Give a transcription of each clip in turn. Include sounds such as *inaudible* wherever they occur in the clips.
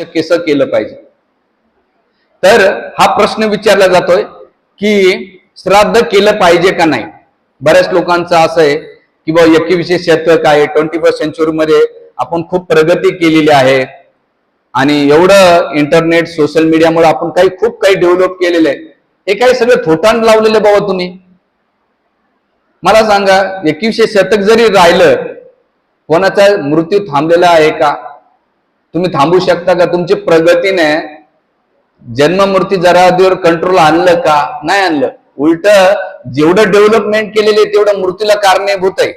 केस केलं पाहिजे. तर हा प्रश्न विचारला जातोय की श्राद्ध केलं पाहिजे का नाही? बऱ्याच लोकांचं असं आहे की बा एकवीसशे शतक आहे ट्वेंटी फर्स्ट सेंचुरीमध्ये आपण खूप प्रगती केलेली आहे. आणि एवढं इंटरनेट सोशल मीडियामुळे आपण काही खूप काही डेव्हलप केलेलं आहे. हे काही सगळं थोटांड लावलेलं बाबा तुम्ही? मला सांगा एकवीसशे शतक जरी राहिलं कोणाचा मृत्यू थांबलेला आहे का? तुम्ही थांबू शकता का? तुमची प्रगतीने जन्म जरादीवर कंट्रोल आणलं का? नाही आणलं. उलट जेवढं डेव्हलपमेंट केलेले तेवढं मूर्तीला कारणीभूत आहे.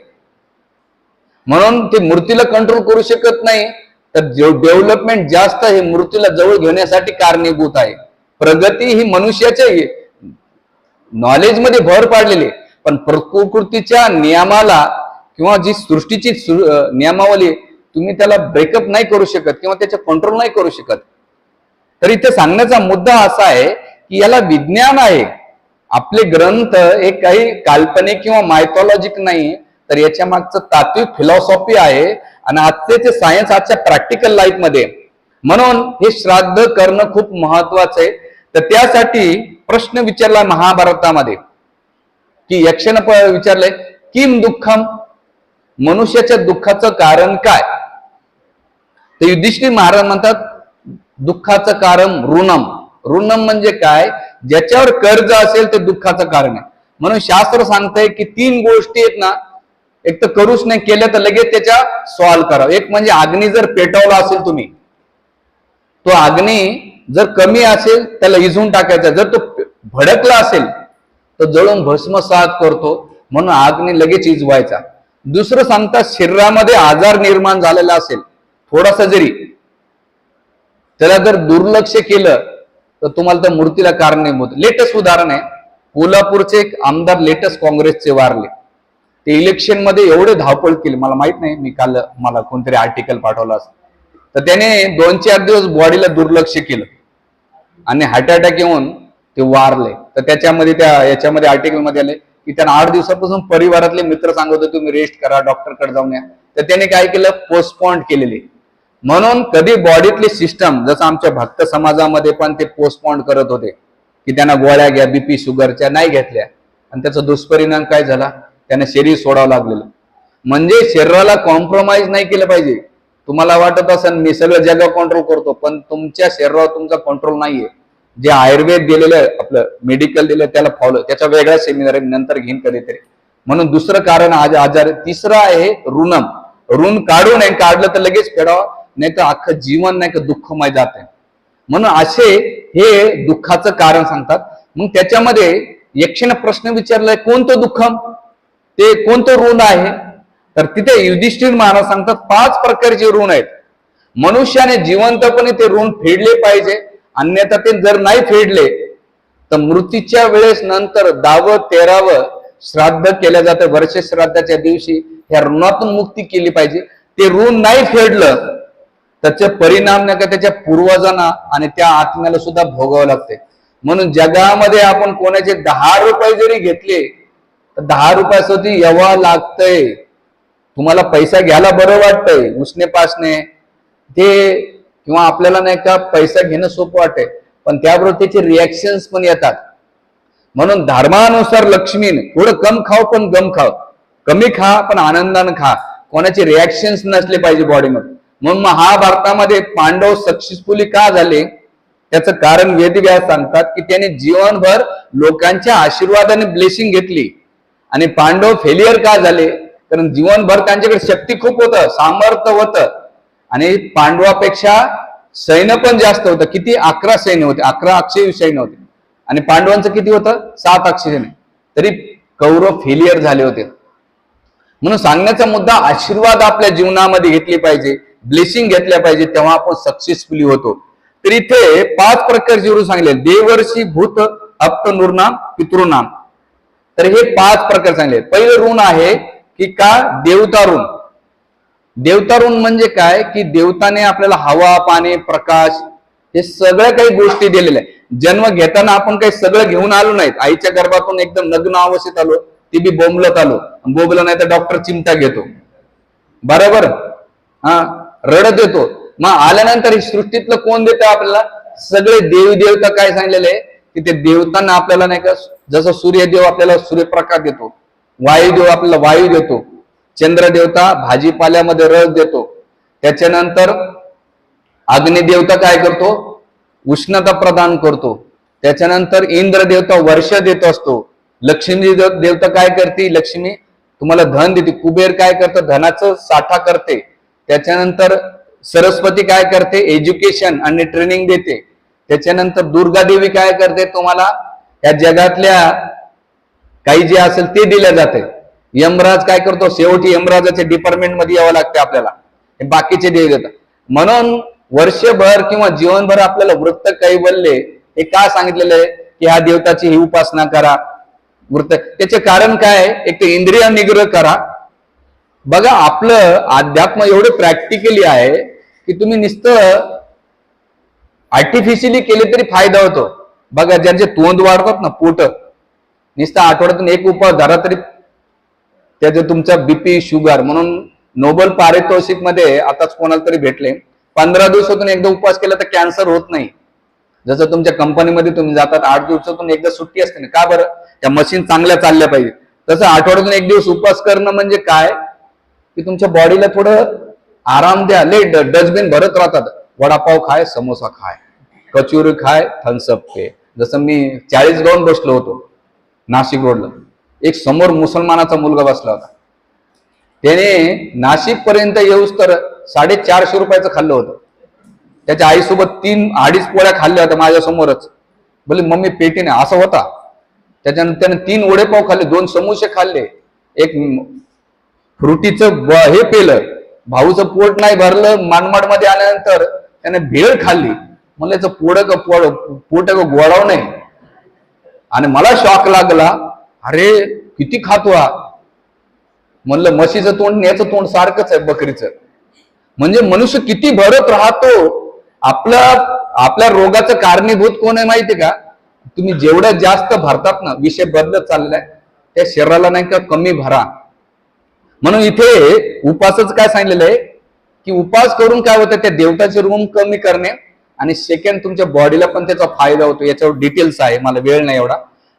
म्हणून ते मूर्तीला कंट्रोल करू शकत नाही तर डेव्हलपमेंट जास्त हे मूर्तीला जवळ घेण्यासाठी कारणीभूत आहे. प्रगती ही मनुष्याच्या नॉलेजमध्ये भर पाडलेली आहे. पण प्रकृतीच्या नियमाला किंवा जी सृष्टीची नियमावली तुम्ही त्याला ब्रेकअप नाही करू शकत किंवा त्याचे कंट्रोल नाही करू शकत. तर इथे सांगण्याचा मुद्दा असा आहे की याला विज्ञान आहे. आपले ग्रंथ हे काही काल्पनिक किंवा मायथॉलॉजिक नाही तर याच्या मागचं तात्विक फिलॉसॉफी आहे आणि आजचे सायन्स आजच्या प्रॅक्टिकल लाईफमध्ये. म्हणून हे श्राद्ध करणं खूप महत्वाचं आहे. तर त्यासाठी प्रश्न विचारला महाभारतामध्ये. की यक्षानं विचारलंय किम दुःखम? मनुष्याच्या दुःखाचं कारण काय? तर युधिष्ठिर महाराज म्हणतात दुःखाचं कारण ऋणम. ऋणम म्हणजे काय? ज्याच्यावर कर्ज असेल ते दुःखाचं कारण आहे. म्हणून शास्त्र सांगतंय की तीन गोष्टी आहेत ना एक तर करूच नाही केल्या तर लगेच त्याच्या सॉल्व करा एक म्हणजे अग्नी जर पेटवला असेल तुम्ही तो अग्नी जर कमी असेल त्याला इजून टाकायचा. जर तो भडकला असेल तर जळून भस्मसात करतो म्हणून अग्नी लगेच इजवायचा. दुसरं सांगता शरीरामध्ये आजार निर्माण झालेला असेल थोडासा जरी त्याला जर दुर्लक्ष केलं तर तुम्हाला त्या मूर्तीला कारणीभूत लेटेस्ट उदाहरण आहे कोल्हापूरचे एक आमदार लेटेस्ट काँग्रेसचे वारले. ते इलेक्शनमध्ये एवढे धावपळ केली मला माहीत नाही मी काल मला कोणतरी आर्टिकल पाठवलं असं. तर त्याने दोन चार दिवस बॉडीला दुर्लक्ष केलं. आणि हार्ट अटॅक येऊन ते वारले. तर त्याच्यामध्ये त्या याच्यामध्ये आर्टिकलमध्ये आले की त्यांना आठ दिवसापासून परिवारातले मित्र सांगत होते तुम्ही रेस्ट करा डॉक्टरकडे जाऊन या. तर त्याने काय केलं? पोस्टपॉन्ड केलेले. म्हणून कधी बॉडीतली सिस्टम जसं आमच्या भक्त समाजामध्ये पण ते पोस्टपॉन्ड करत होते की त्यांना गोळ्या घ्या बीपी शुगरच्या नाही घेतल्या. आणि त्याचा दुष्परिणाम काय झाला? त्यांना शरीर सोडावं लागलेलं. म्हणजे शरीराला कॉम्प्रोमाइज नाही केलं पाहिजे. तुम्हाला वाटत असेल मी सगळं जग कंट्रोल करतो पण तुमच्या शरीरावर तुमचा कंट्रोल नाहीये. जे आयुर्वेद दिलेलं आहे, आपलं मेडिकल दिलं त्याला फॉलो त्याचा वेगळा सेमिनार आहे नंतर घेईन कधीतरी. म्हणून दुसरं कारण आज आजार तिसरं आहे ऋणम. ऋण काढू नये काढलं तर लगेच फेडावं. नाही तर अख्खं जीवन नाही का दुःखमय जाते म्हणून असे हे दुःखाचं कारण सांगतात. मग त्याच्यामध्ये यक्षेनं प्रश्न विचारलाय कोणतं दुःखम? ते कोणतं ऋण आहे? तर तिथे युधिष्ठिर महाराज सांगतात पाच प्रकारचे ऋण आहेत. मनुष्याने जिवंतपणे ते ऋण फेडले पाहिजे. अन्यथा ते जर नाही फेडले तर मृत्यूच्या वेळेस नंतर दहावं तेरावं श्राद्ध केलं जातं. वर्ष श्राद्धाच्या दिवशी ह्या ऋणातून मुक्ती केली पाहिजे. ते ऋण नाही फेडलं त्याचे परिणाम नाही का त्याच्या पूर्वजांना आणि त्या आत्म्याला सुद्धा भोगावं लागते. म्हणून जगामध्ये आपण कोणाचे दहा रुपये जरी घेतले तर दहा रुपयासाठी यावा लागतंय. तुम्हाला पैसा घ्यायला बरं वाटतंय उसने पासने. ते किंवा आपल्याला नाही का पैसा घेणं सोपं वाटतंय पण त्याबरोबर त्याचे रिॲक्शन्स पण येतात. म्हणून धर्मानुसार लक्ष्मीन थोडं कम खाव पण गम खाव कमी खा पण आनंदानं खा. कोणाचे रिॲक्शन्स नसले पाहिजे बॉडीमध्ये म्हणून महाभारतामध्ये पांडव सक्सेसफुली का झाले? त्याचं कारण वेदव्यास सांगतात की त्याने जीवनभर लोकांच्या आशीर्वादाने ब्लेसिंग घेतली. आणि पांडव फेलियर का झाले? कारण जीवनभर त्यांच्याकडे शक्ती खूप होतं सामर्थ्य होतं. आणि पांडवापेक्षा सैन्य पण जास्त होतं. किती? अकरा सैन्य होते. अकरा अक्षय सैन्य होते. आणि पांडवांचं किती होतं? सात अक्षय सैन्य. तरी कौरव फेलियर झाले होते. म्हणून सांगण्याचा मुद्दा आशीर्वाद आपल्या जीवनामध्ये घेतली पाहिजे. ब्लेसिंग घेतल्या पाहिजे तेव्हा आपण सक्सेसफुली होतो. तर इथे पाच प्रकारचे ऋण सांगले. देवर्षी भूत अप्त नूरनाम पितृनाम. तर हे पाच प्रकार सांगले. पहिलं ऋण आहे की का? देवता ऋण. देवता ऋण म्हणजे काय? की देवताने आपल्याला हवा पाणी प्रकाश हे सगळ्या काही गोष्टी दिलेल्या जन्म घेताना आपण काही सगळं घेऊन आलो नाहीत. आईच्या गर्भातून एकदम नग्न अवस्थेत आलो. ती बी बोंबलत आलो. बोंबलं नाही तर डॉक्टर चिमटा घेतो. बरोबर? हा. रडत येतो. मग आल्यानंतर ही सृष्टीतलं कोण देतं आपल्याला? सगळे देवी देवता काय सांगलेले की ते देवतांना आपल्याला नाही का जसं सूर्यदेव आपल्याला सूर्यप्रकाश देतो वायुदेव आपल्याला वायू देतो चंद्रदेवता भाजीपाल्यामध्ये रस देतो. त्याच्यानंतर अग्निदेवता काय करतो? उष्णता प्रदान करतो. त्याच्यानंतर इंद्रदेवता वर्ष देत असतो. लक्ष्मी देवता काय करते? लक्ष्मी तुम्हाला धन देते. कुबेर काय करतं? धनाचं साठा करते. त्याच्यानंतर सरस्वती काय करते? एज्युकेशन आणि ट्रेनिंग देते. त्याच्यानंतर दुर्गा देवी काय करते तुम्हाला? या जगातल्या काही जे असेल ते दिलं जाते. यमराज काय करतो? शेवटी यमराजाच्या डिपार्टमेंटमध्ये यावं लागते आपल्याला. हे बाकीचे देव देतात. म्हणून वर्षभर किंवा जीवनभर आपल्याला वृत्त कैवल्य हे का सांगितलेलं आहे? की ह्या देवताची ही उपासना करा. वृत्त त्याचे कारण काय? आहे? एक तर इंद्रिय निग्रह करा. बघा आपलं अध्यात्म एवढं प्रॅक्टिकली आहे की तुम्ही नुसतं आर्टिफिशियली केले तरी फायदा होतो. बघा ज्यांचे तोंड वाढतात ना पोट नुसतं आठवड्यातून एक उपवास धरा तरी त्याचं तुमचा बीपी शुगर म्हणून नोबल पारितोषिकमध्ये आताच कोणाला तरी भेटले. पंधरा दिवसातून एकदा उपवास केला तर कॅन्सर होत नाही. जसं तुमच्या कंपनीमध्ये तुम्ही जातात आठ दिवसातून एकदा सुट्टी असते ना. का बरं? त्या मशीन चांगल्या चालल्या पाहिजे. तसं आठवड्यातून एक दिवस उपवास करणं म्हणजे काय? की तुमच्या बॉडीला थोडं आराम द्या लेट डस्टबिन भरत राहतात. वडापाव खाय समोसा खाय. कचोरी खाय थम्सअप पे. जसं मी चाळीस गाऊन बसलो होतो नाशिक रोडला एक समोर मुसलमानाचा मुलगा बसला होता. त्याने नाशिक पर्यंत येऊस तर साडेचारशे रुपयाचं खाल्लं होतं. त्याच्या आईसोबत तीन अडीच पोळ्या खाल्ल्या होत्या माझ्या समोरच. बोले मम्मी पेटीने. असं होता. त्याच्यानंतर त्याने तीन वडेपाव खाल्ले दोन समोसे खाल्ले. एक फ्रुटीचं हे पेलं भाऊचं पोट नाही भरलं मानमाडमध्ये आल्यानंतर त्याने भेळ खाल्ली. म्हणलं याचं पोड पोड पोट गोडाव नाही. आणि मला शॉक लागला अरे किती खातो हा? म्हणलं म्हशीचं तोंड आणि याचं तोंड सारखंच आहे बकरीचं. म्हणजे मनुष्य किती भरत राहतो आपला आपल्या रोगाचं कारणीभूत कोण आहे माहितीये का? तुम्ही जेवढ्या जास्त भरतात ना विषय बदलत चाललाय त्या शरीराला नाही का कमी भरा. म्हणून इथे उपासच काय सांगितलेलं आहे? की उपास करून काय होतं त्या देवताचे रूम कमी करणे आणि सेकंड तुमच्या बॉडीला पण त्याचा फायदा होतो. याच्यावर डिटेल्स आहे मला वेळ नाही एवढा.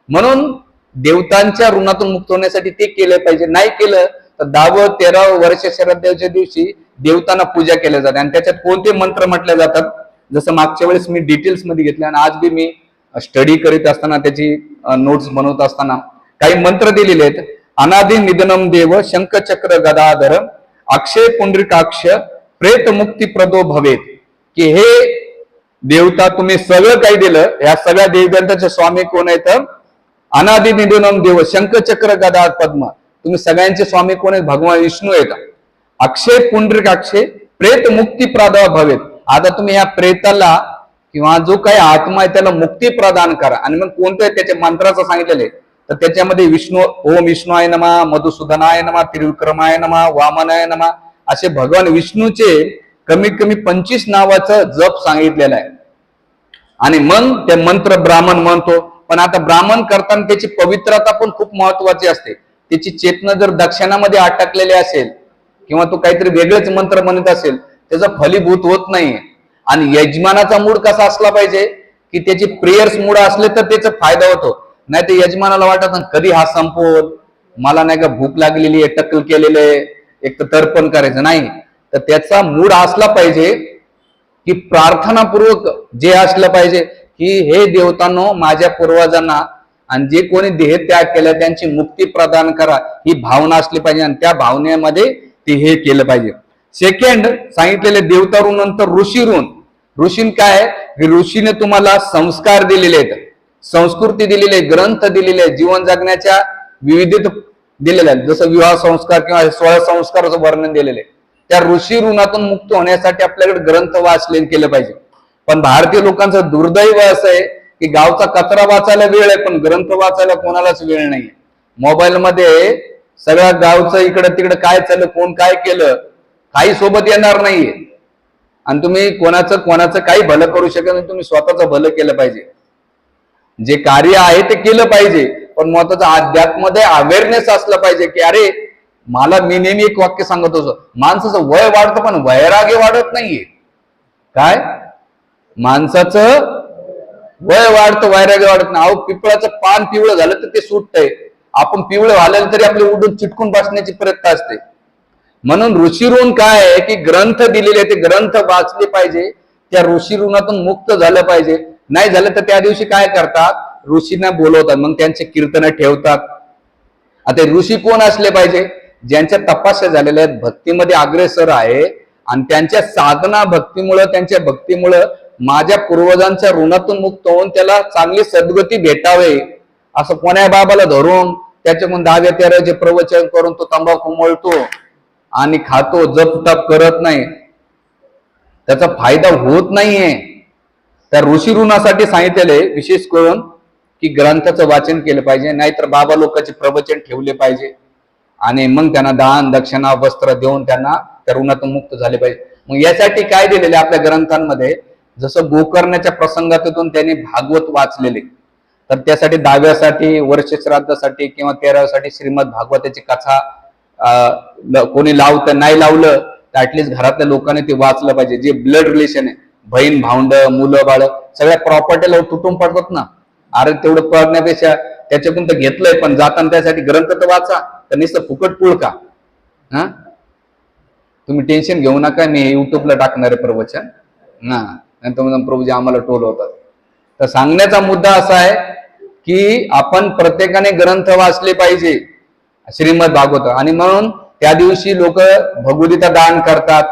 म्हणून देवतांच्या ऋणातून मुक्त होण्यासाठी ते केलं पाहिजे. नाही केलं तर दहावं तेरावं वर्ष शरदेवच्या दिवशी देवतांना पूजा केल्या जाते. आणि त्याच्यात कोणते मंत्र म्हटले जातात? जसं मागच्या वेळेस मी डिटेल्समध्ये घेतले आणि आज बी मी स्टडी करीत असताना त्याची नोट्स बनवत असताना काही मंत्र दिलेले आहेत. अनादि निधनम देव शंखचक्र गदाधर अक्षय पुंडरिकाक्ष प्रेत मुक्ती प्रदो भवेत. की हे देवता तुम्ही सगळं काही दिलं या सगळ्या देवतांचे स्वामी कोण आहेत? अनादि निधनम देव शंखचक्र गदा पद्म. तुम्ही सगळ्यांचे स्वामी कोण आहेत? भगवान विष्णू आहेत. अक्षय पुंडरिकाक्षे प्रेत मुक्ती प्रदा भवेत. आता तुम्ही या प्रेताला किंवा जो काही आत्मा आहे त्याला मुक्ती प्रदान करा. आणि मग कोणतं त्याच्या मंत्राचं सांगितलेलं आहे. तर त्याच्यामध्ये विष्णू ओम विष्णूय नमा मधुसूदनाय नमा त्रिविक्रमाय नमा वामनाय नमा असे भगवान विष्णूचे कमीत कमी पंचवीस नावाचं जप सांगितलेलं आहे. आणि मग ते मंत्र ब्राह्मण म्हणतो. पण आता ब्राह्मण करताना त्याची पवित्रता पण खूप महत्वाची असते. त्याची चेतना जर दक्षिणामध्ये अटकलेली असेल किंवा तो काहीतरी वेगळेच मंत्र म्हणत असेल त्याचा फलीभूत होत नाहीये. आणि यजमानाचा मूड कसा असला पाहिजे की त्याची प्रेयर्स मूड असले तर त्याचा फायदा होतो. नाही तर यजमानाला वाटत "ना, कधी हा संपवल? मला नाही का भूक लागलेली आहे टक्कल केलेलं आहे एक तर तर्पण करायचं. नाही तर त्याचा मूड असला पाहिजे की प्रार्थनापूर्वक जे असलं पाहिजे की हे देवतांनो माझ्या पूर्वजांना आणि जे कोणी देह त्याग केला त्यांची मुक्ती प्रदान करा. ही भावना असली पाहिजे आणि त्या भावनेमध्ये ते हे केलं पाहिजे. सेकंड सांगितलेले देवता ऋण नंतर ऋषी ऋण ऋषीन काय ऋषीने तुम्हाला संस्कार दिलेले आहेत. संस्कृती दिलेली आहे ग्रंथ दिलेले आहे जीवन जगण्याच्या विविध दिलेल्या आहेत. जसं विवाह संस्कार किंवा सोळा संस्काराचं वर्णन दिलेले त्या ऋषी ऋणातून मुक्त होण्यासाठी आपल्याकडे ग्रंथ वाचले केलं पाहिजे. पण भारतीय लोकांचं दुर्दैव असं आहे की गावचा कचरा वाचायला वेळ आहे पण ग्रंथ वाचायला कोणालाच वेळ नाही मोबाईल मध्ये सगळ्या गावचं इकडं तिकडं काय चाललं कोण काय केलं काही सोबत येणार नाहीये. आणि तुम्ही कोणाचं कोणाचं काही भलं करू शकत नाही तुम्ही स्वतःचं भलं केलं पाहिजे. जे कार्य आहे ते केलं पाहिजे. पण महत्वाचं अध्यात्मध्ये अवेअरनेस असलं पाहिजे की अरे मला मी नेहमी एक वाक्य सांगत होतो. माणसाचं वय वाढतं पण वैराग्य वाढत नाहीये. काय? माणसाचं वय वाढतं वैराग्य वाढत नाही. अहो पिपळाचं पान पिवळं झालं तर ते सुटतंय. आपण पिवळं झालं तरी आपले उडून चिटकून बसण्याची प्रयत्न असते. म्हणून ऋषीऋण काय आहे? की ग्रंथ दिलेले ते ग्रंथ वाचले पाहिजे. त्या ऋषी ऋणातून मुक्त झालं पाहिजे. नाही झालं तर त्या दिवशी काय करतात? ऋषींना बोलवतात मग त्यांचे कीर्तन ठेवतात. आता ऋषी कोण असले पाहिजे? ज्यांच्या तपस्या झालेल्या आहेत भक्तीमध्ये अग्रेसर आहे आणि त्यांच्या साधना भक्तीमुळं त्यांच्या भक्तीमुळं माझ्या पूर्वजांच्या ऋणातून मुक्त होऊन त्याला चांगली सद्गती भेटावे असं कोण्या बाबाला धरून त्याच्याकडून दहाव्या तेराचे प्रवचन करून तो तंबाखू मळतो आणि खातो जप तप करत नाही. त्याचा फायदा होत नाहीये. त्या ऋषी ऋणासाठी सांगितलेले विशेष करून की ग्रंथाचं वाचन केलं पाहिजे नाहीतर बाबा लोकांचे प्रवचन ठेवले पाहिजे. आणि मग त्यांना दान दक्षिणा वस्त्र देऊन त्यांना त्या ऋणातून मुक्त झाले पाहिजे. मग यासाठी काय दिलेले आपल्या ग्रंथांमध्ये? जसं गोकर्णाच्या प्रसंगातून त्यांनी भागवत वाचलेले. तर त्यासाठी दहाव्यासाठी वर्ष श्राद्धासाठी किंवा तेराव्यासाठी श्रीमद भागवताची कथा कोणी लावतं नाही लावलं तर ऍटलिस्ट घरातल्या लोकांनी ते वाचलं पाहिजे जे ब्लड रिलेशन आहे. बहीण भावंड मुलं बाळ सगळ्या प्रॉपर्टीला तुटून पडतात ना. अरे तेवढं पडण्यापेक्षा त्याच्याकडून तर घेतलंय पण जाताना त्यासाठी ग्रंथ तर वाचा तर नुसतं फुकट पुळ का? हा? तुम्ही टेन्शन घेऊ नका मी युट्यूबला टाकणार आहे प्रवचन. ना नंतर प्रभूजी आम्हाला टोल होतात. तर सांगण्याचा मुद्दा असा आहे की आपण प्रत्येकाने ग्रंथ वाचले पाहिजे. श्रीमद भागवत. आणि म्हणून त्या दिवशी लोक भगवदीता दान करतात.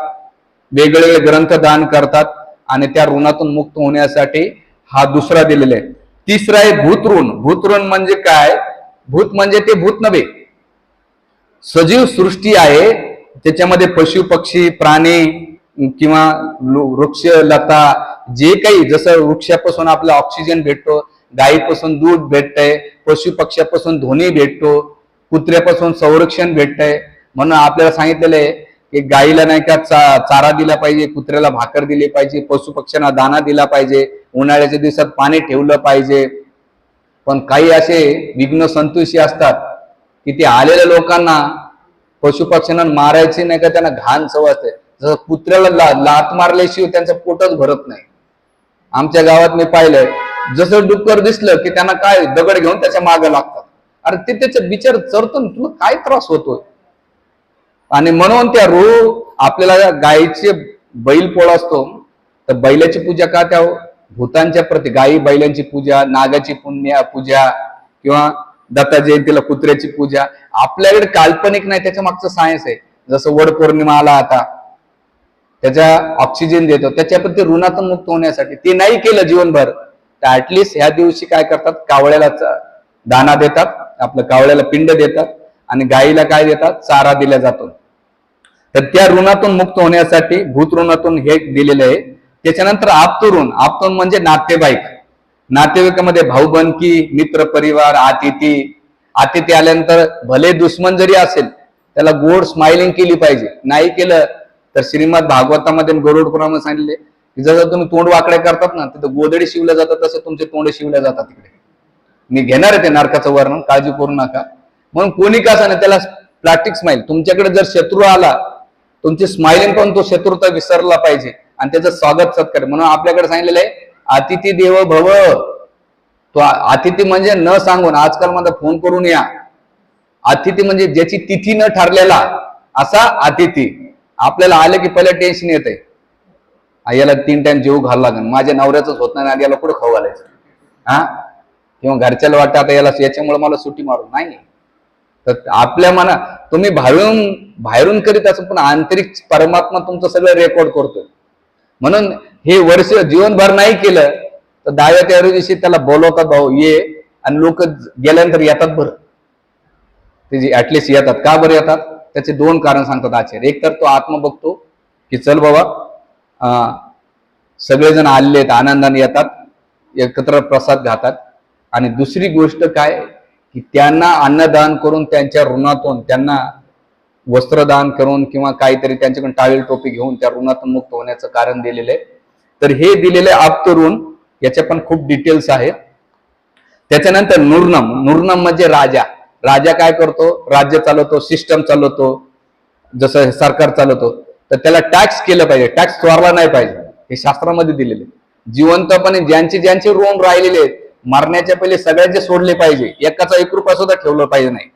वेगवेगळे ग्रंथ दान करतात. आणि त्या ऋणातून मुक्त होण्यासाठी हा दुसरा दिलेला आहे. तिसरा आहे भूतऋण भूतऋण म्हणजे काय? भूत म्हणजे ते भूत नव्हे. सजीव सृष्टी आहे. त्याच्यामध्ये पशु पक्षी प्राणी किंवा वृक्ष लता जे काही जसं वृक्षापासून आपला ऑक्सिजन भेटतो गायीपासून दूध भेटतंय पशु पक्ष्यापासून ध्वनी भेटतो कुत्र्यापासून संरक्षण भेटतंय. म्हणून आपल्याला सांगितलेलं आहे की गाईला नाही का चा- चारा दिला पाहिजे कुत्र्याला भाकर दिली पाहिजे पशु पक्ष्यांना दाना दिला पाहिजे उन्हाळ्याच्या दिवसात पाणी ठेवलं पाहिजे. पण काही असे विघ्न संतोषी असतात की ते आलेल्या लोकांना पशुपक्ष्यांना मारायचे नाही का त्यांना घाण सवय जसं कुत्र्याला ला, लात मारल्याशिवाय त्यांचं पोटच भरत नाही. आमच्या गावात मी पाहिलंय जसं डुक्कर दिसलं की त्यांना काय दगड घेऊन त्याच्यामागे लागतात. अरे ते त्याचं बिचार चरतो ना, तुला काय त्रास होतोय? आणि म्हणून त्या रो आपल्याला गायीचे बैल पोळ असतो तर बैलाची पूजा का त्या भूतांच्या प्रती गायी बैलांची पूजा नागाची पुण्य पूजा किंवा दत्ता जयंतीला कुत्र्याची पूजा आपल्याकडे काल्पनिक नाही त्याच्या मागचं सायन्स आहे. जसं वड पौर्णिमा आला आता त्याच्या ऑक्सिजन देतो त्याच्या पण ते ऋणातून मुक्त होण्यासाठी ते नाही केलं जीवनभर तर ऍटलिस्ट ह्या दिवशी काय करतात कावळ्याला दाना देतात आपलं कावळ्याला पिंड देतात आणि गाईला काय देतात? चारा दिला जातो. तर त्या ऋणातून मुक्त होण्यासाठी भूत ऋणातून हे दिलेलं आहे. त्याच्यानंतर आप्तऋण आप्तऋण म्हणजे नातेवाईक. नातेवाईकामध्ये भाऊबंदकी मित्र परिवार अतिथी. अतिथी आल्यानंतर भले दुश्मन जरी असेल त्याला गोड स्माइलिंग केली पाहिजे. नाही केलं तर श्रीमद भागवतामध्ये गरुड पुरामध्ये सांगितले की जसं तुम्ही तोंड वाकड्या करतात ना तिथं गोदडी शिवल्या जातात तसं तुमचे तोंड शिवल्या जातात तिकडे मी घेणार आहे ते नरकाचं वर्णन काळजी करू नका. म्हणून कोणी का नाही त्याला प्लास्टिक स्माइल तुमच्याकडे जर शत्रू आला तुमची स्माइलिंग पण तो शत्रुता विसरला पाहिजे. आणि त्याचं स्वागत सत्कार. म्हणून आपल्याकडे सांगितलेलं आहे अतिथी देव भव. तो अतिथी म्हणजे न सांगून आजकाल माझा फोन करून या. अतिथी म्हणजे ज्याची तिथी न ठरलेला असा अतिथी. आपल्याला आलं की पहिलं टेन्शन येते याला तीन टाइम जेव घाल लागेल. माझ्या नवऱ्याचंच होत नाही आणि याला कुठं खाऊ घालायचं? हा? किंवा घरच्याला वाटतं आता याला याच्यामुळे मला सुट्टी मारू नाही. तर आपल्या मना तुम्ही बाहेरून बाहेरून करीत असं पण आंतरिक परमात्मा तुमचं सगळं रेकॉर्ड करतोय. म्हणून हे वर्ष जीवनभर नाही केलं तर दहाव्या त्या दिवशी त्याला बोलवतात भाऊ ये. आणि लोक गेल्यानंतर येतात बरं. ते जे ऍटलिस्ट येतात. का बरं येतात? त्याचे दोन कारण सांगतात आचार्य. एक तर तो आत्म बघतो की चल बाबा सगळेजण आलेले आहेत आनंदाने येतात एकत्र प्रसाद घातात. आणि दुसरी गोष्ट काय? की त्यांना अन्नदान करून त्यांच्या ऋणातून त्यांना वस्त्रदान करून किंवा काहीतरी त्यांच्याकडून टाळी टोपी घेऊन त्या ऋणातून मुक्त होण्याचं कारण दिलेलं आहे. तर हे दिलेले आप्त ऋण याचे पण खूप डिटेल्स आहेत त्याच्यानंतर नुर्नम नुर्नम म्हणजे राजा. राजा काय करतो? राज्य चालवतो सिस्टम चालवतो जसं सरकार चालवतो. तर त्याला टॅक्स केलं पाहिजे. टॅक्स चोरला नाही पाहिजे. हे शास्त्रामध्ये दिलेले आहे. जिवंतपणे ज्यांचे ज्यांचे रोम राहिलेले आहेत मारण्याच्या पहिले सगळ्याचे सोडले पाहिजे एकाचा एक रुपया सुद्धा ठेवलं पाहिजे नाही.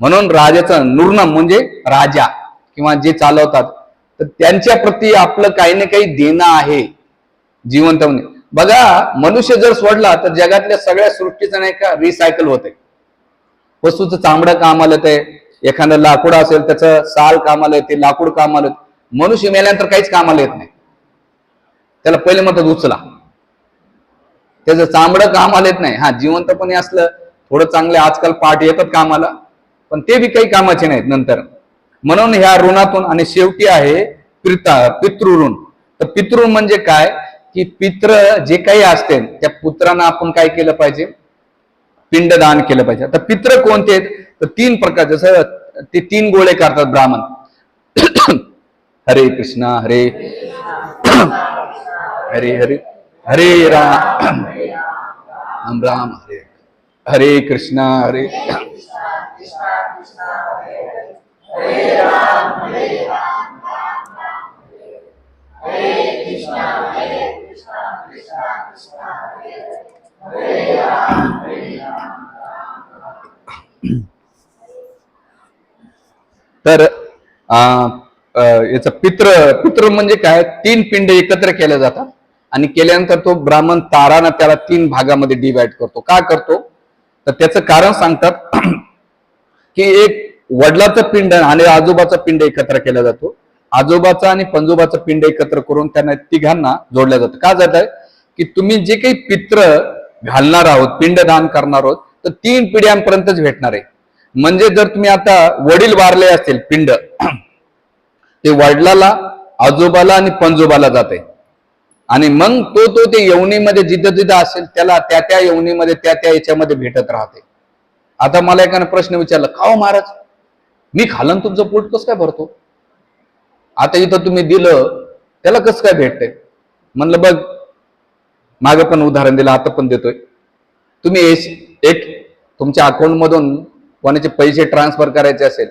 म्हणून राजाचं नूर्ण म्हणजे राजा किंवा जे चालवतात तर त्यांच्या प्रती आपलं काही ना काही देणं आहे. जिवंतपणे बघा मनुष्य जर सोडला तर जगातल्या सगळ्या सृष्टीचं नाही का रिसायकल होत आहे वस्तूचं चांबडं कामाला येते एखादं लाकूड असेल त्याचं साल कामाला येते लाकूड कामाला मनुष्य मेल्यानंतर काहीच कामाला येत नाही. त्याला पहिले म्हणतात उचला. त्याचं चामडं कामाला येत नाही हा जिवंतपणे असलं थोडं चांगलं आजकाल पाठ येतात कामाला पण ते बी काही कामाचे नाहीत नंतर. म्हणून ह्या ऋणातून आणि शेवटी आहे पिता पितृऋण. तर पितृ म्हणजे काय? की पित्र जे काही असते त्या पुत्रांना आपण काय केलं पाहिजे? पिंडदान केलं पाहिजे. आता पित्र कोणते आहेत? तर तीन प्रकार जसं ते तीन गोळे करतात ब्राह्मण. *coughs* हरे कृष्णा हरे. *coughs* हरे हरे. हरे राम। राम राम हरे हरे कृष्णा हरे तर अं, अं, याचं पित्र पित्र म्हणजे काय? तीन पिंड एकत्र केल्या जातात. आणि केल्यानंतर तो ब्राह्मण तारानं त्याला तीन भागामध्ये डिवाइड करतो. का करतो? तर त्याचं कारण सांगतात *clears throat* की एक वडिलाचं पिंड आणि आजोबाचं पिंड एकत्र केला जातो. आजोबाचा आणि पंजोबाचं पिंड एकत्र करून त्यांना तिघांना जोडलं जातं. का जात? आहे की तुम्ही जे काही पित्र घालणार आहोत पिंडदान करणार आहोत तर तीन पिढ्यांपर्यंतच भेटणार आहे. म्हणजे जर तुम्ही आता वडील वारले असतील पिंड *clears throat* ते वडिलाला आजोबाला आणि पंजोबाला जाते आणि मग तो तो ते यवनीमध्ये जिथं जिथं असेल त्याला त्या त्या यवनीमध्ये त्या त्या याच्यामध्ये भेटत राहते. आता मला एकाने प्रश्न विचारला का हो महाराज? मी खालन तुमचं पोट कसं काय भरतो? आता इथं तुम्ही दिलं त्याला कसं काय भेटतंय? म्हणलं बघ मागं पण उदाहरण दिलं आता पण देतोय. तुम्ही एस- एक तुमच्या अकाउंट मधून कोणाचे पैसे ट्रान्सफर करायचे असेल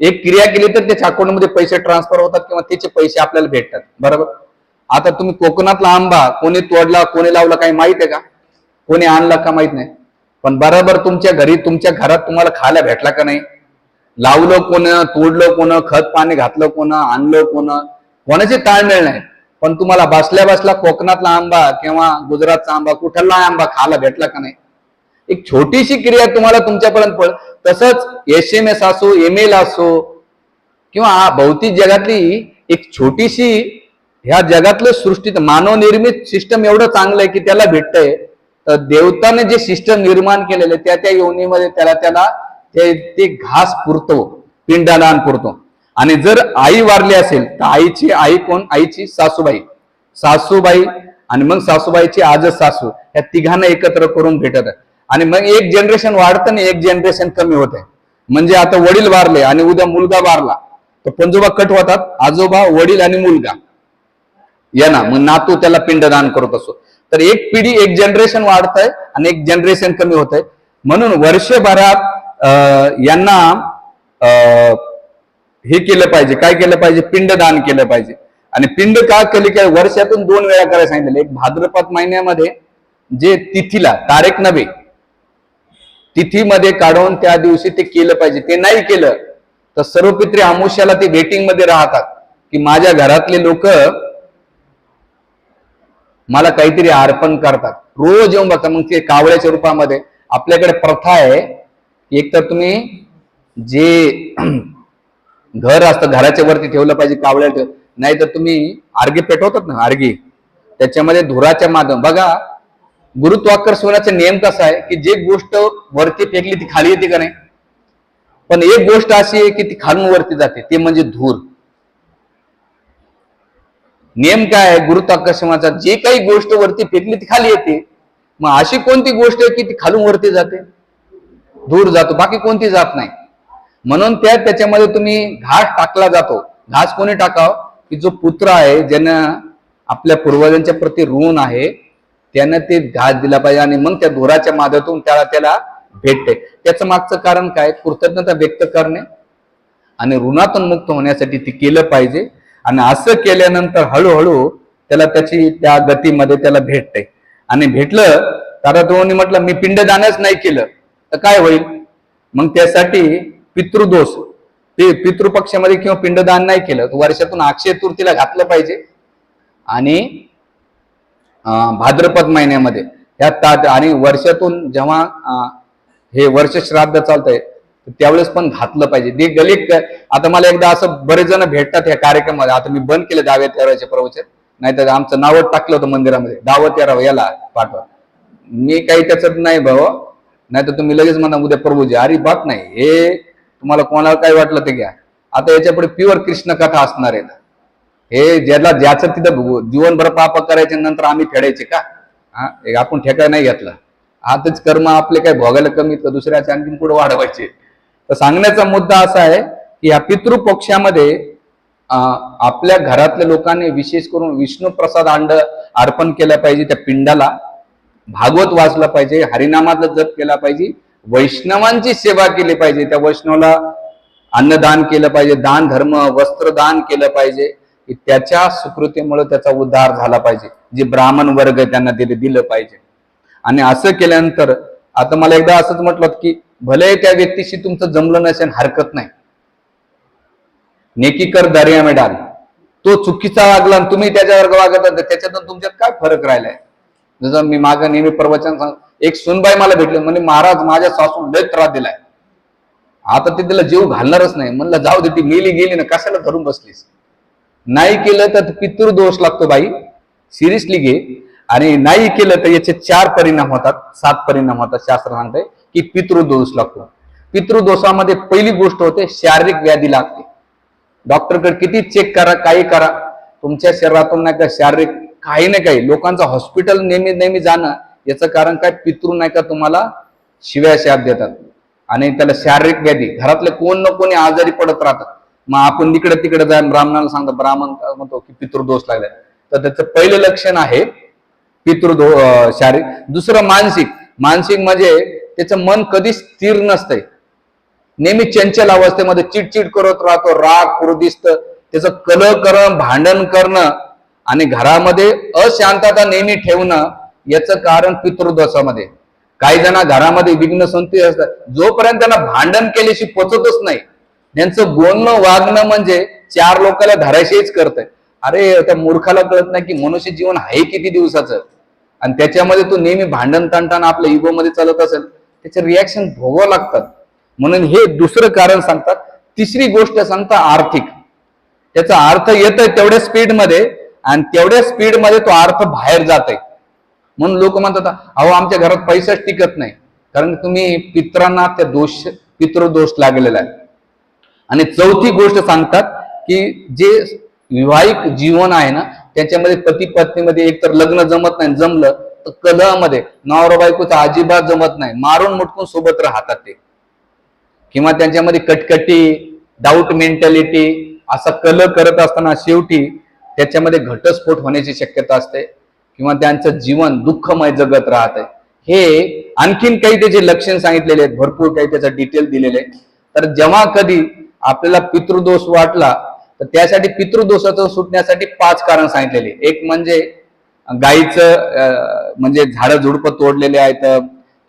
एक क्रिया केली तर त्याच्या अकाउंटमध्ये पैसे ट्रान्सफर होतात किंवा त्याचे पैसे आपल्याला भेटतात बरोबर? आता तुम्ही कोकणातला आंबा कोणी तोडला कोणी लावला काही माहीत आहे का? कोणी आणला का माहीत नाही. पण बरोबर तुमच्या घरी तुमच्या घरात तुम्हाला खायला भेटला का नाही? लावलं कोण तोडलं कोण खत पाणी घातलं कोण आणलं कोण? कोणाची ताळमेळ नाही. पण तुम्हाला बसल्या बसल्या कोकणातला आंबा किंवा गुजरातचा आंबा कुठला आंबा खायला भेटला का नाही? एक छोटीशी क्रिया तुम्हाला तुमच्यापर्यंत पड तसंच एस एम एस असो एम एल असो किंवा भौतिक जगातली एक छोटीशी ह्या जगातलं सृष्टीत मानवनिर्मित सिस्टम एवढं चांगलं आहे की त्याला भेटतंय. तर देवताने जे सिस्टम निर्माण केलेले त्या त्या योनीमध्ये त्याला त्याला ते ते घास पुरतो पिंडादान पुरतो. आणि जर आई वारली असेल तर आईची आई कोण? आईची सासूबाई. सासूबाई आणि मग सासूबाईची आजच सासू या तिघांना एकत्र करून भेटत आहे. आणि मग एक जनरेशन वाढतं आणि एक जनरेशन कमी होत आहे. म्हणजे आता वडील वारले आणि उद्या मुलगा वारला. तर पंजोबा कट होतात आजोबा वडील आणि मुलगा. या ना मग नातू त्याला पिंडदान करत असो. तर एक पिढी एक जनरेशन वाढत आहे आणि एक जनरेशन कमी होत आहे म्हणून वर्षभरात अं, यांना हे केलं पाहिजे. काय केलं पाहिजे? पिंडदान केलं पाहिजे. आणि पिंड का केली? काय वर्षातून दोन वेळा करायला सांगितलेलं. एक भाद्रपद महिन्यामध्ये जे तिथीला तारीख नव्हे तिथीमध्ये काढून त्या दिवशी ते केलं पाहिजे. ते नाही केलं तर सर्व पित्री आमुष्याला ते वेटिंगमध्ये राहतात. की माझ्या घरातले लोक मला काहीतरी अर्पण करतात. रोज येऊन बघतात मग ते कावळ्याच्या रूपामध्ये आपल्याकडे प्रथा आहे. एक तर तुम्ही जे *clears throat* घर असतं घराच्या वरती ठेवलं पाहिजे कावळ्या ठेव. नाही तर तुम्ही आर्गी पेटवतात ना आर्गी. त्याच्यामध्ये धुराच्या माध्यम. बघा गुरुत्वाकर्षणाचा नियम कसा आहे की जे गोष्ट वरती फेकली ती खाली येते का नाही? पण एक गोष्ट अशी आहे की ती खालून वरती जाते. ते म्हणजे धूर. नियम काय आहे गुरुत्वाकर्षणाचा जे काही गोष्ट वरती फेकली ती खाली येते. मग अशी कोणती गोष्ट आहे की ती खालून वरती जाते? दूर जातो बाकी कोणती जात नाही. म्हणून त्या त्याच्यामध्ये तुम्ही घास टाकला जातो. घास कोणी टाकाव? की जो पुत्र आहे ज्यानं आपल्या पूर्वजांच्या प्रती ऋण आहे त्यानं ते घास दिला पाहिजे आणि मग त्या धुराच्या माध्यमातून त्याला त्याला भेटते. त्याचं मागचं कारण काय? कृतज्ञता व्यक्त करणे. आणि ऋणातून मुक्त होण्यासाठी ते केलं पाहिजे. आणि असं केल्यानंतर हळूहळू त्याला त्याची त्या गतीमध्ये त्याला भेटते. आणि भेटलं तर दोन्ही म्हटलं मी पिंडदानच नाही केलं तर काय होईल? मग त्यासाठी पितृदोष. ते पितृपक्षामध्ये किंवा पिंडदान नाही केलं तर वर्षातून अक्षय तृतीला घातलं पाहिजे. आणि भाद्रपद महिन्यामध्ये ह्या ता आणि वर्षातून जेव्हा हे वर्ष श्राद्ध चालतंय तर त्यावेळेस पण घातलं पाहिजे. ते गलिक आता मला एकदा असं बरेच जण भेटतात ह्या कार्यक्रमामध्ये आता मी बंद केलं दहाव्या तेराचे प्रवचन नाहीतर आमचं नावच टाकलं होतं मंदिरामध्ये. दहावं तेरावं याला पाठवा. मी काही त्याच्यात नाही भाऊ. नाही तर तुम्ही लगेच म्हणा उद्या प्रभूजी. अरे बात नाही. हे तुम्हाला कोणाला काय वाटलं ते घ्या. आता याच्यापुढे प्युअर कृष्ण कथा असणार आहेत हे ज्याला ज्याचं तिथं जीवनभर पाप करायचे नंतर आम्ही फेडायचे का? हा? आपण ठेका नाही घेतला. आताच कर्म आपले काय भोगायला कमी तर दुसऱ्याचे आणखी पुढे वाढवायचे. तर सांगण्याचा मुद्दा असा आहे की या पितृपक्षामध्ये आपल्या घरातल्या लोकांनी विशेष करून विष्णू प्रसाद अंड अर्पण केलं पाहिजे त्या पिंडाला. भागवत वाचलं पाहिजे हरिनामातला जप केला पाहिजे वैष्णवांची सेवा केली पाहिजे त्या वैष्णवाला अन्नदान केलं पाहिजे दान धर्म वस्त्रदान केलं पाहिजे त्याच्या सुकृतीमुळे त्याचा उद्धार झाला पाहिजे जे ब्राह्मण वर्ग त्यांना दिले दिलं पाहिजे. आणि असं केल्यानंतर आता मला एकदा असंच म्हटलं की भले त्या व्यक्तीशी तुमचं जमलं नसेल हरकत नाही. नेकी कर दर्या में डाल. तो चुकीचा वागला आणि तुम्ही त्याच्यावर वागत त्याच्यातून तुमच्यात काय फरक राहिलाय? जसं मी मागं नेहमी प्रवचन सांग एक सुनबाई मला भेटले म्हणजे महाराज माझ्या सासून लय त्रास दिलाय. आता ते तिला जीव घालणारच नाही. म्हणलं जाऊ दे ती गेली गेली ना कशाला धरून बसलीस? नाही केलं तर पितृदोष लागतो बाई. सिरियसली घे. आणि नाही केलं तर याचे चार परिणाम होतात. सात परिणाम होतात. शास्त्र सांगते की पितृदोष लागतो. पितृदोषामध्ये पहिली गोष्ट होते शारीरिक व्याधी लागते. डॉक्टरकडे किती चेक करा काही करा. तुमच्या शरीरातून नाही का शारीरिक काही नाही काही. लोकांचं हॉस्पिटल नेहमी नेहमी जाणं याचं कारण काय? पितृ नाही का तुम्हाला शिव्या शाप देतात. आणि त्याला शारीरिक व्याधी. घरातले कोण ना कोणी आजारी पडत राहतात. मग आपण इकडे तिकडे जाऊन ब्राह्मणाला सांगतो ब्राह्मण म्हणतो की पितृदोष लागलाय. तर त्याचं पहिलं लक्षण आहे पितृदो शारीरिक. दुसरं मानसिक. मानसिक म्हणजे त्याचं मन कधी स्थिर नसतंय. नेहमी चंचल अवस्थेमध्ये चिडचिड करत राहतो राग क्रोधिस्त. त्याचं कल करणं भांडण करणं आणि घरामध्ये अशांतता नेहमी ठेवणं याचं कारण पितृदोषामध्ये. काही जण घरामध्ये विघ्न संती असतात. जोपर्यंत त्यांना भांडण केल्याशी पोचतच नाही त्यांचं बोलणं वागणं म्हणजे चार लोकांना धरायशीच करतंय. अरे त्या मूर्खाला कळत नाही की मनुष्य जीवन आहे किती दिवसाचं? आणि त्याच्यामध्ये तो नेहमी भांडण ताणताना आपल्या युगोमध्ये चालत असेल त्याचे रिॲक्शन भोगावं लागतात. म्हणून हे दुसरं कारण सांगतात. तिसरी गोष्ट सांगता आर्थिक. त्याचा अर्थ येतोय तेवढ्या स्पीडमध्ये आणि तेवढ्या स्पीडमध्ये तो अर्थ बाहेर जात आहे म्हणून लोक म्हणतात अहो आमच्या घरात पैसाच टिकत नाही. कारण तुम्ही पित्रांना त्या दोष पितृदोष लागलेला आहे. आणि चौथी गोष्ट सांगतात की जे विवाहिक जीवन आहे ना त्याच्यामध्ये पती पत्नीमध्ये एकतर लग्न जमत नाही जमलं तर कलहामध्ये नवरा बायकोचा अजिबात जमत नाही मारून मुटकून सोबत राहतात ते. किंवा त्यांच्यामध्ये कटकटी डाऊट मेंटॅलिटी असा कल करत असताना शेवटी त्याच्यामध्ये घटस्फोट होण्याची शक्यता असते. किंवा त्यांचं जीवन दुःखमय जगत राहत आहे हे आणखीन काही त्याचे लक्षण सांगितलेले आहेत भरपूर काही त्याचा डिटेल दिलेले आहे तर जेव्हा कधी आपल्याला पितृदोष वाटला तर त्यासाठी पितृदोषाचं सुटण्यासाठी पाच कारण सांगितलेले. एक म्हणजे गायीचं म्हणजे झाडं झुडपं तोडलेले आहेत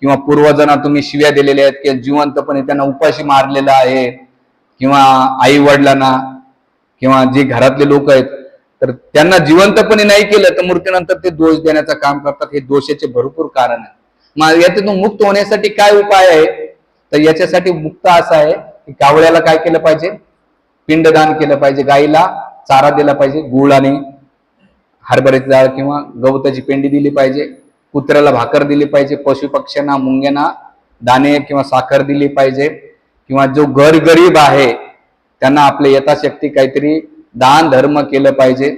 किंवा पूर्वजांना तुम्ही शिव्या दिलेल्या आहेत किंवा जिवंतपणे त्यांना उपाशी मारलेलं आहे किंवा आई वडिलांना किंवा जे घरातले लोक आहेत तर त्यांना जिवंतपणे नाही केलं तर मृत्यूनंतर ते दोष देण्याचं काम करतात. हे दोषाचे भरपूर कारण आहे मग याच्यातून मुक्त होण्यासाठी काय उपाय आहे? तर याच्यासाठी मुक्त असा आहे की कावळ्याला काय केलं पाहिजे? पिंडदान केलं पाहिजे गाईला चारा दिला पाहिजे गुळ आणि हरभऱ्याची डाळ किंवा गवताची पेंडी दिली पाहिजे कुत्र्याला भाकर दिली पाहिजे पशु पक्ष्यांना मुंग्यांना दाणे किंवा साखर दिली पाहिजे किंवा जो गरीब आहे त्यांना आपले यथाशक्ती काहीतरी दान धर्म केलं पाहिजे.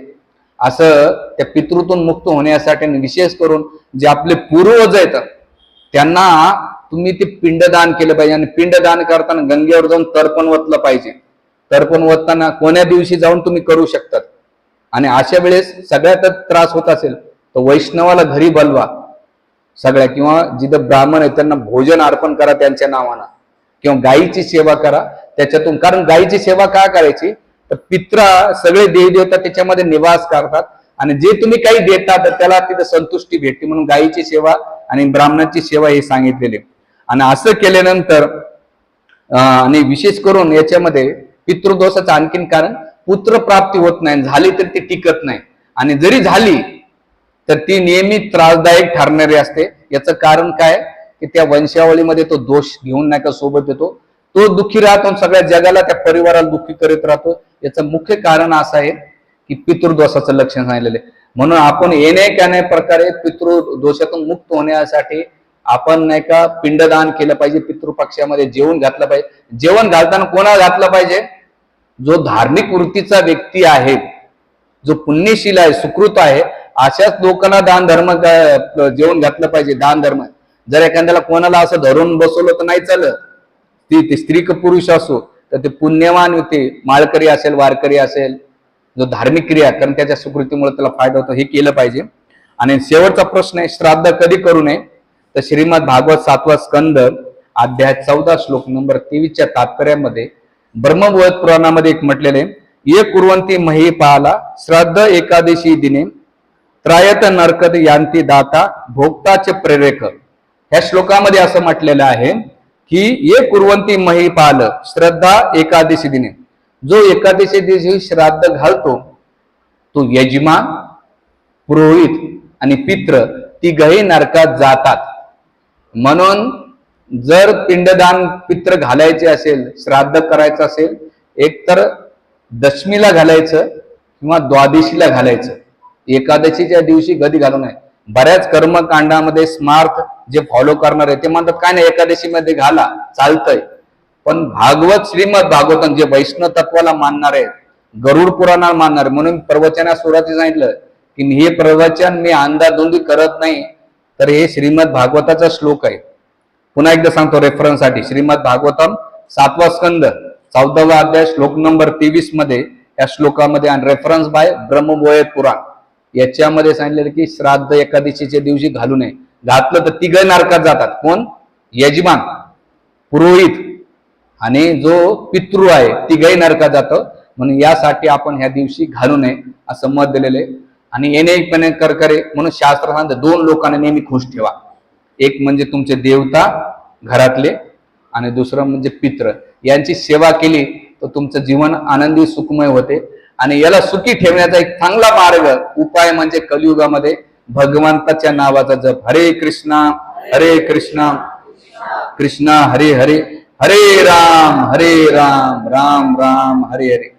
असं त्या पितृतून मुक्त होण्यासाठी आणि विशेष करून जे आपले पूर्वज आहेत त्यांना तुम्ही ते पिंडदान केलं पाहिजे आणि पिंडदान करताना गंगेवर जाऊन तर्पण वतलं पाहिजे. तर्पण ओतताना कोण्या दिवशी जाऊन तुम्ही करू शकतात? आणि अशा वेळेस सगळ्यातच त्रास होत असेल तर वैष्णवाला घरी बोलवा. सगळ्या किंवा जिथं ब्राह्मण आहे त्यांना भोजन अर्पण करा त्यांच्या नावानं. किंवा गायीची सेवा करा त्याच्यातून. कारण गायीची सेवा का करायची? तर पित्रा सगळे देवदेवता त्याच्यामध्ये निवास करतात. आणि जे तुम्ही काही देता तर त्याला तिथं संतुष्टी भेटते. म्हणून गायीची सेवा आणि ब्राह्मणाची सेवा हे सांगितलेले. आणि असं केल्यानंतर आणि विशेष करून याच्यामध्ये पितृदोषाचं आणखीन कारण पुत्र प्राप्ती होत नाही झाली तर ती टिकत नाही. आणि जरी झाली तर ती नेहमी त्रासदायक ठरणारी असते. याचं कारण काय? की त्या वंशावळीमध्ये तो दोष घेऊन नाही का सोबत येतो. तो दुःखी राहतो आणि सगळ्या जगाला त्या परिवाराला दुःखी करीत राहतो. याचं मुख्य कारण असं आहे की पितृदोषाचं लक्षण सांगितलेलं आहे. म्हणून आपण येणे का प्रकारे पितृदोषातून मुक्त होण्यासाठी आपण नाही का पिंडदान केलं पाहिजे पितृपक्षामध्ये जेवण घातलं पाहिजे. जेवण घालताना कोणाला घातलं पाहिजे? जो धार्मिक वृत्तीचा व्यक्ती आहे जो पुण्यशील आहे सुकृत आहे अशाच लोकांना दान धर्म जेवण घातलं पाहिजे दान धर्म. जर एखाद्याला कोणाला असं धरून बसवलं तर नाही चालत. ती ते स्त्री का पुरुष असो तर ते पुण्यवान होते माळकरी असेल वारकरी असेल जो धार्मिक क्रिया कारण त्याच्या सुकृतीमुळे त्याला फायदा होतो हे केलं पाहिजे. आणि शेवटचा प्रश्न आहे श्राद्ध कधी करू नये? तर श्रीमद भागवत सातवा स्कंद अध्याय चौदा श्लोक नंबर तेवीसच्या तात्पर्यामध्ये ब्रह्मबोध पुराणामध्ये एक म्हटलेले ये कुर्वंती मही पाहाला श्राद्ध एकादशी दिने त्रायत नरकत यांती दाता भोक्ताचे प्रेरक. ह्या श्लोकामध्ये असं म्हटलेलं आहे की ये कुर्वंती महिपाल श्रद्धा एकादशी दिने. जो एकादशी दिवशी श्राद्ध घालतो तो यजमान पुरोहित आणि पित्र तिघही नरकात जातात. म्हणून जर पिंडदान पित्र घालायचे असेल श्राद्ध करायचं असेल एकतर दशमीला घालायचं किंवा द्वादशीला घालायचं. एकादशीच्या दिवशी कधी घालू नये. बऱ्याच कर्मकांडामध्ये स्मार्थ जे फॉलो करणार आहे ते म्हणतात काय नाही एकादशीमध्ये घाला चालतंय. पण भागवत श्रीमद भागवतन जे वैष्णव तत्वाला मानणार आहेत गरुड पुराणाला मानणार म्हणून प्रवचना सुराती सांगितलं की हे प्रवचन मी अंदाधुंदी करत नाही. तर हे श्रीमद भागवताचा श्लोक आहे. पुन्हा एकदा सांगतो रेफरन्ससाठी श्रीमद भागवतम सातवा स्कंद चौदावा अध्याय श्लोक नंबर तेवीसमध्ये या श्लोकामध्ये आणि रेफरन्स बाय ब्रह्मबोय पुराण. याच्यामध्ये सांगितलेलं की श्राद्ध एकादशीच्या दिवशी घालू नये. घातलं तर तिघ नारकात जातात. कोण? यजमान पुरोहित आणि जो पितृ आहे तिघही नरकात जातं. म्हणून यासाठी आपण ह्या दिवशी घालू नये असं मत दिलेलं आहे. आणि येणे करकरे म्हणून शास्त्र सांगतं दोन लोकांना नेहमी खुश ठेवा. एक म्हणजे तुमचे देवता घरातले आणि दुसरं म्हणजे पित्र. यांची सेवा केली तर तुमचं जीवन आनंदी सुखमय होते. आणि याला सुखी ठेवण्याचा एक चांगला मार्ग उपाय म्हणजे कलियुगामध्ये भगवंताच्या नावाचा जप. हरे कृष्णा हरे कृष्णा कृष्णा हरे हरे हरे राम हरे राम राम राम हरे हरे.